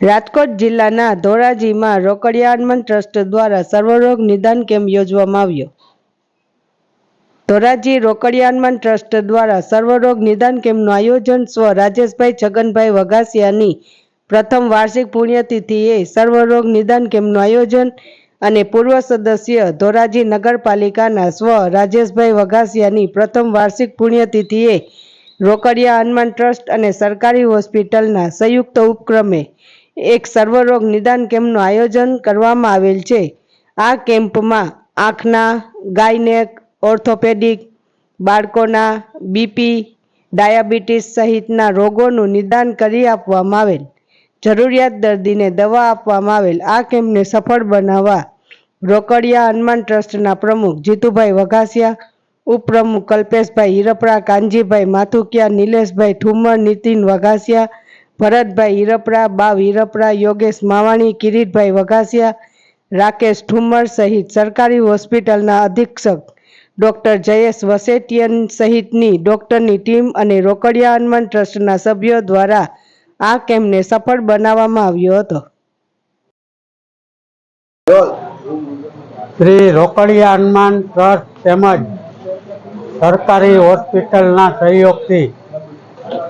રાજકોટ જિલ્લાના ધોરાજીમાં રોકડિયા ટ્રસ્ટ દ્વારા સર્વરોગ નિદાન કેમ્પ યોજવામાં આવ્યો. ધોરાજી રોકડિયા ટ્રસ્ટ દ્વારા સર્વરોગ નિદાન કેમ્પનું આયોજન સ્વ રાજેશભાઈ છગનભાઈ વઘાસિયાની પ્રથમ વાર્ષિક પુણ્યતિથિએ સર્વરોગ નિદાન કેમ્પનું આયોજન અને પૂર્વ સદસ્ય ધોરાજી નગરપાલિકાના સ્વ રાજેશભાઈ વઘાસિયાની પ્રથમ વાર્ષિક પુણ્યતિથિએ રોકડિયા હનુમાન ટ્રસ્ટ અને સરકારી હોસ્પિટલના સંયુક્ત ઉપક્રમે એક સર્વરોગ નિદાન કેમ્પનું આયોજન કરવામાં આવેલ છે. આ કેમ્પમાં આંખના, ગાયનેક, ઓર્થોપેડિક, બાળકોના, બીપી, ડાયાબિટીસ સહિતના રોગોનું નિદાન કરી આપવામાં આવેલ. જરૂરિયાત દર્દીને દવા આપવામાં આવેલ. આ કેમ્પને સફળ બનાવવા રોકડિયા હનુમાન ટ્રસ્ટના પ્રમુખ જીતુભાઈ વઘાસિયા, ઉપપ્રમુખ કલ્પેશભાઈ હિરપરા, કાનજીભાઈ માથુકિયા, નિલેશભાઈ ઠુમર, નીતિન વઘાસિયા ભરતભાઈ હિરપરા બાવ હિરપરા યોગેશ માવાણી, કિરીટભાઈ વઘાસિયા, રાકેશ ઠુમર સહિત સરકારી હોસ્પિટલના અધિક્ષક ડોક્ટર જયેશ વસેટિયન સહિતની ડોક્ટરની ટીમ અને રોકડિયા હનુમાન ટ્રસ્ટના સભ્યો દ્વારા આ કેમ્પને સફળ બનાવવામાં આવ્યો હતો. શ્રી રોકડિયા હનુમાન ટ્રસ્ટ તેમજ સરકારી હોસ્પિટલના સહયોગથી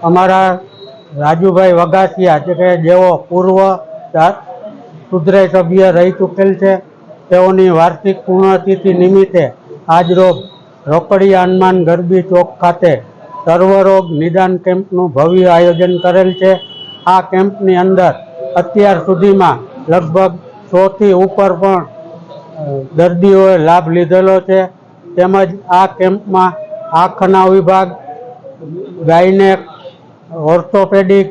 અમારા રાજુભાઈ વઘાસિયા જે કે જેઓ પૂર્વ જા- સભ્ય રહી ચૂકેલ છે. તેઓની વાર્ષિક પૂર્ણતિથિ નિમિત્તે આજરોજ રોકડી હનુમાન ગરબી ચોક ખાતે સર્વરોગ નિદાન કેમ્પનું ભવ્ય આયોજન કરેલ છે. આ કેમ્પની અંદર અત્યાર સુધીમાં લગભગ સોથી ઉપર પણ દર્દીઓએ લાભ લીધેલો છે. તેમજ આ કેમ્પમાં આંખના વિભાગ ગાયનેક ઓર્થોપેડિક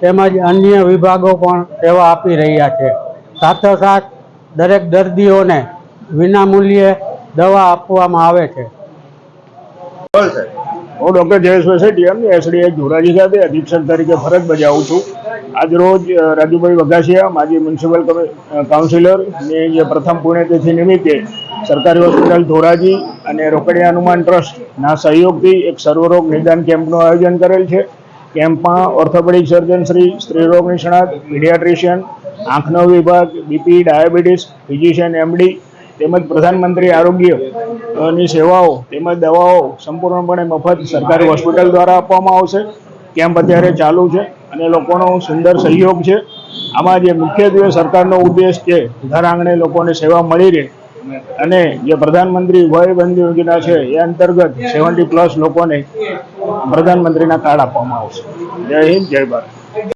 તેમજ અન્ય વિભાગો પણ સેવા આપી રહ્યા છે. સાથોસાથ દરેક દર્દીઓને વિનામૂલ્યે દવા આપવામાં આવે છે. હું ડૉક્ટર જયેશભાઈ સેઠિયમ એસડીએ ધોરાજી ખાતે અધિક્ષક તરીકે ફરજ બજાવું છું. આજરોજ રાજુભાઈ વઘાસિયા, માજી મ્યુનિસિપલ કાઉન્સિલરની જે પ્રથમ પુણ્યતિથિ નિમિત્તે સરકારી હોસ્પિટલ ધોરાજી અને રોકડિયા હનુમાન ટ્રસ્ટના સહયોગથી એક સર્વરોગ નિદાન કેમ્પનું આયોજન કરેલ છે. કેમ્પમાં ઓર્થોપેડિક સર્જન શ્રી સ્ત્રીરોગ નિષ્ણાત પીડિયાટ્રિશિયન આંખનો વિભાગ બીપી ડાયાબિટીસ ફિઝિશિયન એમડી તેમજ પ્રધાનમંત્રી આરોગ્ય, ની સેવાઓ તેમજ દવાઓ સંપૂર્ણપણે મફત સરકારી હોસ્પિટલ દ્વારા આપવામાં આવશે. કેમ્પ અત્યારે ચાલુ છે અને લોકોનો સુંદર સહયોગ છે. આમાં જે મુખ્યત્વે સરકારનો ઉદ્દેશ છે ઘર આંગણે લોકોને સેવા મળી રહે અને જે પ્રધાનમંત્રી વય બંધ યોજના છે, એ અંતર્ગત સેવન્ટી પ્લસ લોકોને પ્રધાનમંત્રીના કાર્ડ આપવામાં આવશે. જય હિન્દ જય ભારત.